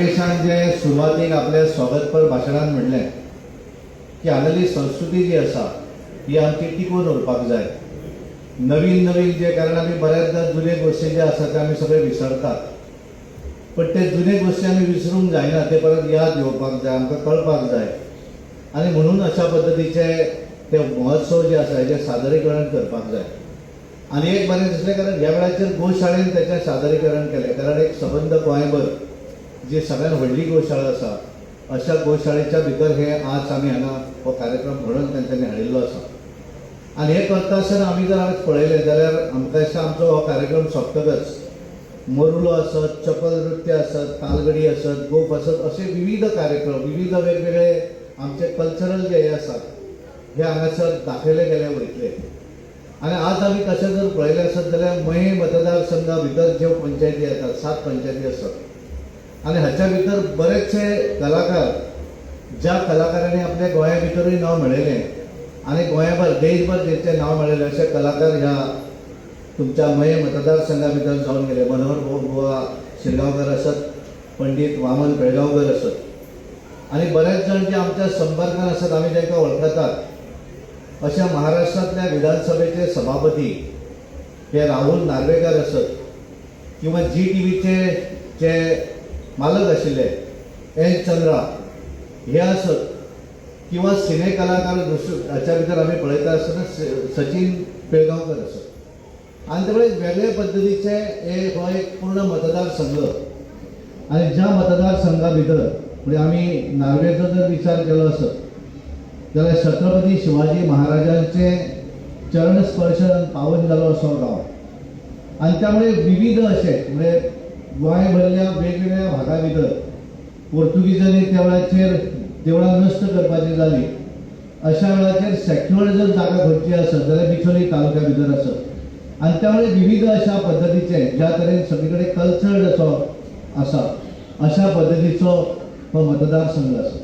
देशान जे सुरवातीक आपल्या स्वागतपर भाशणान म्हणलें की हांगाली संस्कृती जी आसा ही आमची टिकून उरपाक जाय. नवीन नवीन जे कारण आमी बऱ्याचदा जुने गोश्टी जे आसा ते आमी सगळे विसरतात. पण ते जुने गोश्टी आमी विसरूंक जायना ते परत याद येवपाक जाय आमकां कळपाक जाय. आनी म्हणून अशा पद्दतीचे ते महोत्सव जे आसा हेजें सादरीकरण करपाक जाय. आनी एक बरें दिसलें कारण ह्या वेळाचेर गोशाळेन तेचें सादरीकरण केलें. कारण एक सबंद गोंयभर जी सगळ्यात व्हडली गोशाळा आसा अशा गोशाळेच्या भितर हे आज आमी हांगा हो कार्यक्रम म्हणून तांच्यांनी हाडिल्लो आसा आनी हे करता आसतना आमी जर आज पळयलें जाल्यार आमकां दिसता आमचो हो कार्यक्रम सोंपतकच. मरुलो आसत चपल नृत्य आसत तालगडी आसत गोफ आसत असे विविध कार्यक्रम विविध वेगवेगळे आमचे कल्चरल जे हे आसात हे हांगासर दाखयले गेले वयतले. आनी आज आमी तशें जर पळयलें आसत जाल्यार मये मतदारसंघा भितर ज्यो पंचायती येतात सात पंचायती आसात आनी हाच्या भितर बरेचशे कलाकार ज्या कलाकारांनी आपल्या गोंया भितरूय नांव मेळयलें आनी गोंयभर देशभर जेंचें नांव मेळयलें अशे कलाकार ह्या तुमच्या मये मतदारसंघा भितर जावन गेले. मनोहर भोव बुवा शिरगांवकर आसत पंडीत वामन पेळगांवकर आसत आनी बरेच जाण जे आमच्या संपर्कान असत आमी तांकां वळखतात अशा महाराष्ट्रातल्या विधानसभेचे सभापती हे राहुल नार्वेकर असत किंवा जी टी व्हीचे जे मालक आशिल्ले एन चंद्रा हे असत किंवा सिने कलाकार दुसरे हाच्या भितर आमी पळयता आसतना सचिन पिळगांवकर असत आनी त्यामुळे वेगळे पद्दतीचे हे हो एक पूर्ण मतदारसंघ आणि ज्या मतदारसंघा भितर म्हणजे आमी नार्वेचो जर विचार केलो असत जाल्यार छत्रपती शिवाजी महाराजांचे चरण स्पर्शन पावन जालो असो गांव आनी त्यामुळे विविध असे म्हणजे गोंय भरल्या वेगवेगळ्या भागा भितर पोर्तुगीजांनी त्या वेळाचेर देवळां नश्ट करपाची जाली अशा वेळाचेर सेक्युअर जर जागा खंयची आसत जाल्यार बिचोली तालुक्या भितर आसत आनी त्या त्यामुळे विविध अशा पद्दतीचे ज्या तरेन सगळे कडेन कल्चर जसो आसा अशा पद्दतीचो हो मतदारसंघ आसा